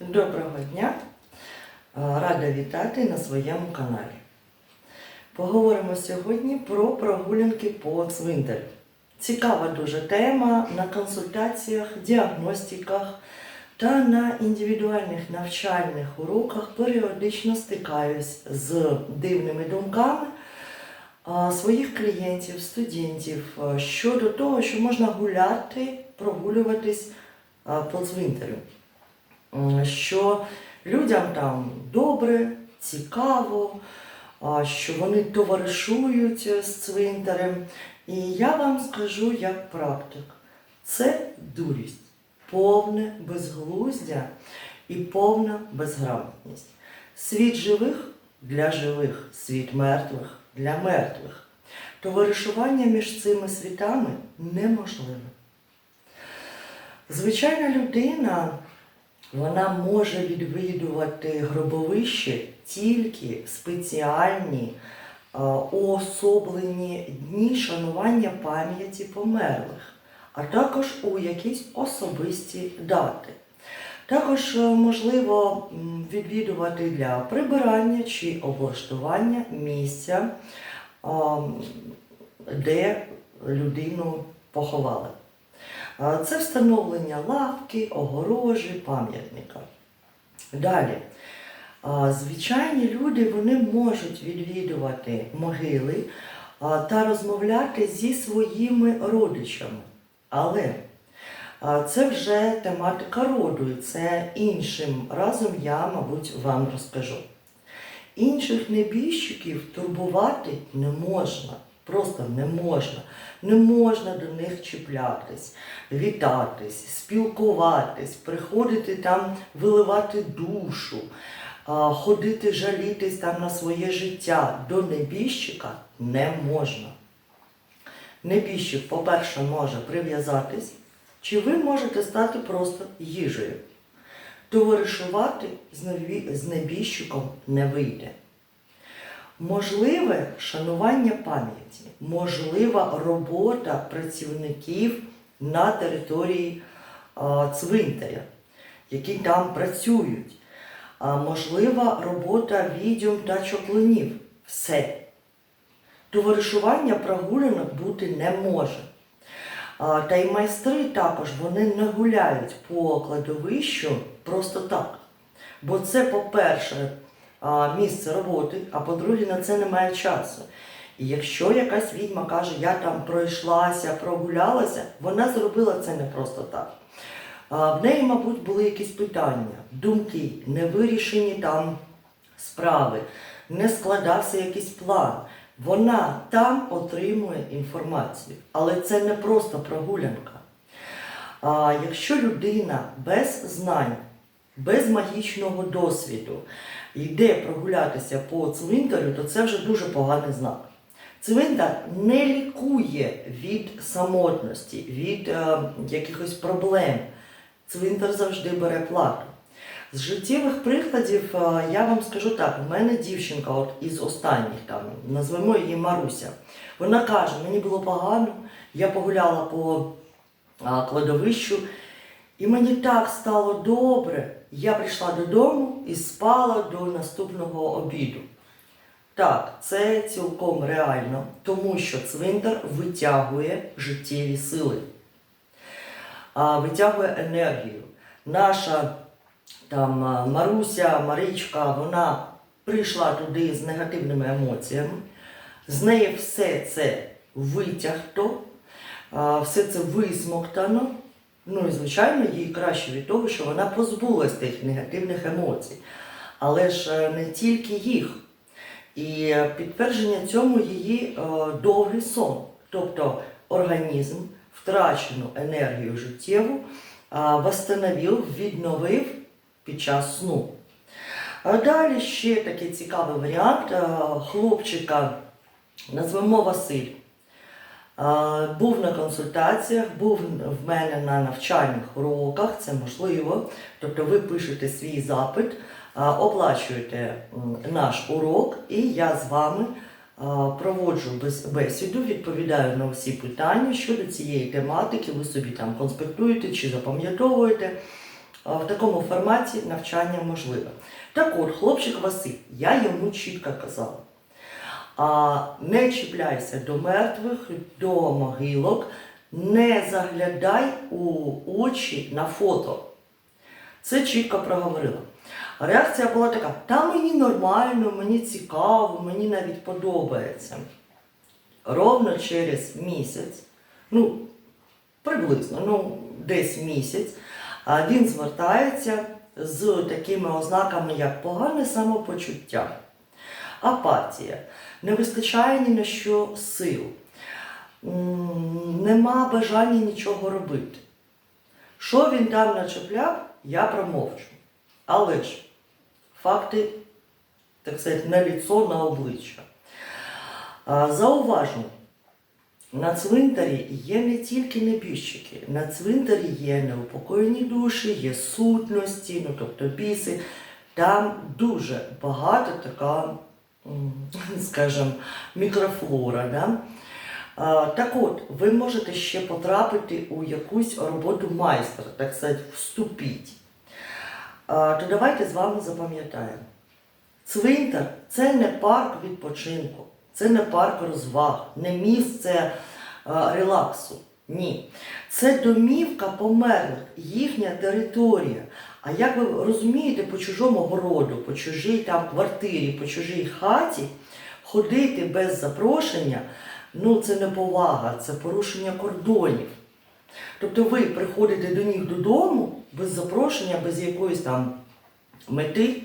Доброго дня! Е, Рада вітати на своєму каналі. Поговоримо сьогодні про прогулянки по цвинтарю. Цікава дуже тема на консультаціях, діагностиках та на індивідуальних навчальних уроках періодично стикаюсь з дивними думками своїх клієнтів, студентів щодо того, що можна гуляти, прогулюватись по цвинтарю. М, Що людям там добре, цікаво, що вони товаришують е, з цвинтарем. І я вам скажу як практик, це дурість, повне безглуздя і повна безграмотність. Світ живих для живих, світ мертвих для мертвих. Товаришування між цими світами неможливе. Звичайна людина вона може відвідувати гробовище тільки спеціальні е, уособлені дні шанування пам'яті померлих, а також у якісь особисті дати. Також е, можливо відвідувати для прибирання чи облаштування місця, де людину поховали. Це встановлення лавки, огорожі, пам'ятника. Далі. Звичайні люди вони можуть відвідувати могили та розмовляти зі своїми родичами. Але це вже тематика роду, це іншим разом я, мабуть, вам розкажу. Інших небіжчиків турбувати не можна, просто не можна. Не можна до них чіплятись, вітатись, спілкуватись, приходити там, виливати душу, ходити жалітись там на своє життя. До небіжчика не можна. Небіжчик, по-перше, може прив'язатись, чи ви можете стати просто їжею. Товаришувати з небі- з небіжчиком не вийде. Можливе шанування пам'яті, можлива робота працівників на території цвинтаря, які там працюють, можлива робота відьом та чоклунів. Все. Товаришування прогулянок бути не може. Та й майстри також вони не гуляють по кладовищу просто так. Бо це, по-перше, місце роботи, а по-друге, на це немає часу. І якщо якась відьма каже, я там пройшлася, прогулялася, вона зробила це не просто так. В неї, мабуть, були якісь питання, думки, невирішені там справи, не складався якийсь план. Вона там отримує інформацію, але це не просто прогулянка. А якщо людина без знань, без магічного досвіду йде прогулятися по цвинтарю, то це вже дуже поганий знак. Цвинтар не лікує від самотності, від е, якихось проблем. Цвинтар завжди бере плату. З життєвих прикладів е, я вам скажу так: в мене дівчинка от із останніх, там, назвемо її Маруся. Вона каже, мені було погано, я погуляла по а, кладовищу, і мені так стало добре. Я прийшла додому і спала до наступного обіду. Так, це цілком реально, тому що цвинтар витягує життєві сили, витягує енергію. Наша там Маруся, Маричка, вона прийшла туди з негативними емоціями, з неї все це витягто, все це висмоктано. Ну і звичайно, їй краще від того, що вона позбулась тих негативних емоцій. Але ж е, не тільки їх. І е, підтвердження цьому її е, довгий сон. Тобто організм втрачену енергію життєву восстановив, відновив під час сну. Далі ще такий цікавий варіант хлопчика, назвемо Василь. Був на консультаціях, був в мене на навчальних уроках, це можливо. Тобто ви пишете свій запит, оплачуєте наш урок, і я з вами проводжу бесіду, відповідаю на всі питання щодо цієї тематики. Ви собі там конспектуєте чи запам'ятовуєте. в такому форматі навчання можливе. Так от, хлопчик Василь, я йому чітко казала. А не чіпляйся до мертвих, до могилок, не заглядай у очі на фото. Це чітко проговорила. Реакція була така: та мені нормально, мені цікаво, мені навіть подобається. Ровно через місяць, ну, приблизно, ну, десь місяць, він звертається з такими ознаками, як погане самопочуття, апатія, не вистачає ні на що сил, нема бажання нічого робити. Що він там начепляв, я промовчу. Але ж факти, так сказати, на ліцо, на обличчя. Зауважу, на цвинтарі є не тільки небіжчики, на цвинтарі є неупокоєні душі, є сутності, ну тобто біси. Там дуже багато така, скажімо, мікрофлора. Да? Так от, ви можете ще потрапити у якусь роботу майстра, так сказати, вступіть. То давайте з вами запам'ятаємо. Цвинтар це не парк відпочинку, це не парк розваг, не місце релаксу. Ні. Це домівка померлих, їхня територія. А як ви розумієте, по чужому городу, по чужій там квартирі, по чужій хаті ходити без запрошення, ну це не повага, це порушення кордонів. Тобто ви приходите до них додому без запрошення, без якоїсь там мети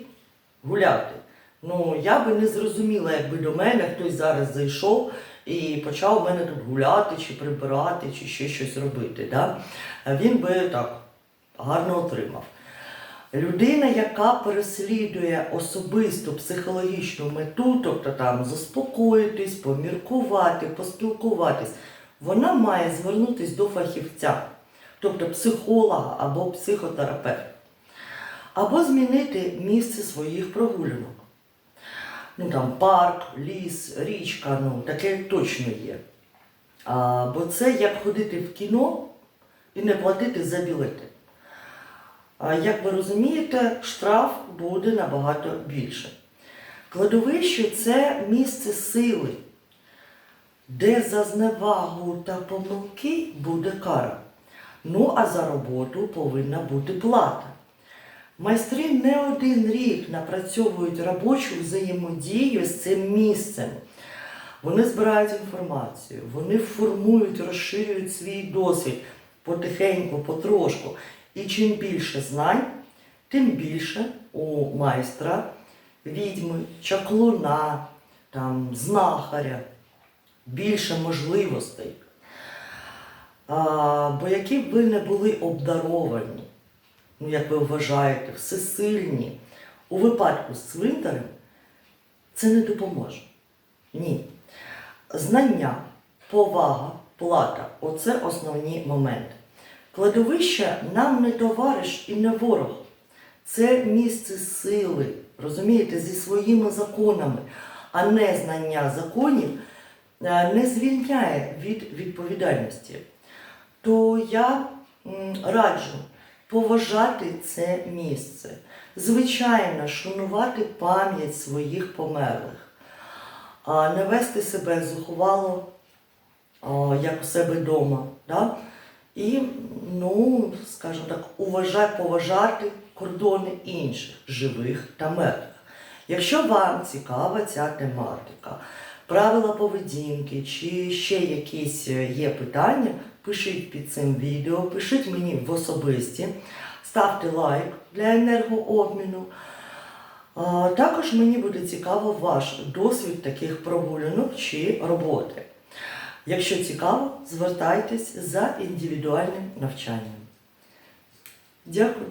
гуляти. Ну, я би не зрозуміла, якби до мене хтось зараз зайшов і почав мене тут гуляти, чи прибирати, чи ще щось робити. Да? Він би так гарно отримав. Людина, яка переслідує особисту психологічну мету, тобто там заспокоїтись, поміркувати, поспілкуватись, вона має звернутися до фахівця, тобто психолога або психотерапевта, або змінити місце своїх прогулянок. Ну там парк, ліс, річка, ну таке точно є. А, бо це як ходити в кіно і не платити за білети. Як ви розумієте, штраф буде набагато більше. Кладовище це місце сили, де за зневагу та помилки буде кара. Ну а за роботу повинна бути плата. Майстри не один рік напрацьовують робочу взаємодію з цим місцем. Вони збирають інформацію, вони формують, розширюють свій досвід потихеньку, потрошку. І чим більше знань, тим більше у майстра, відьми, чаклуна, там, знахаря, більше можливостей. А, бо які б ви не були обдаровані, ну, як ви вважаєте, всесильні, у випадку з цвинтарем це не допоможе. Ні. Знання, повага, плата оце основні моменти. Кладовище нам не товариш і не ворог. Це місце сили, розумієте, зі своїми законами, а не знання законів е, не звільняє від відповідальності. То я раджу поважати це місце, звичайно, шанувати пам'ять своїх померлих, не вести себе зухвало, як у себе вдома. Да? І, ну, скажімо так, уважати, поважати кордони інших живих та мертвих. Якщо вам цікава ця тематика, правила поведінки чи ще якісь е, є питання, пишіть під цим відео, пишіть мені в особисті, ставте лайк для енергообміну. Також мені буде цікаво ваш досвід таких прогулянок чи роботи. Якщо цікаво, звертайтесь за індивідуальним навчанням. Дякую.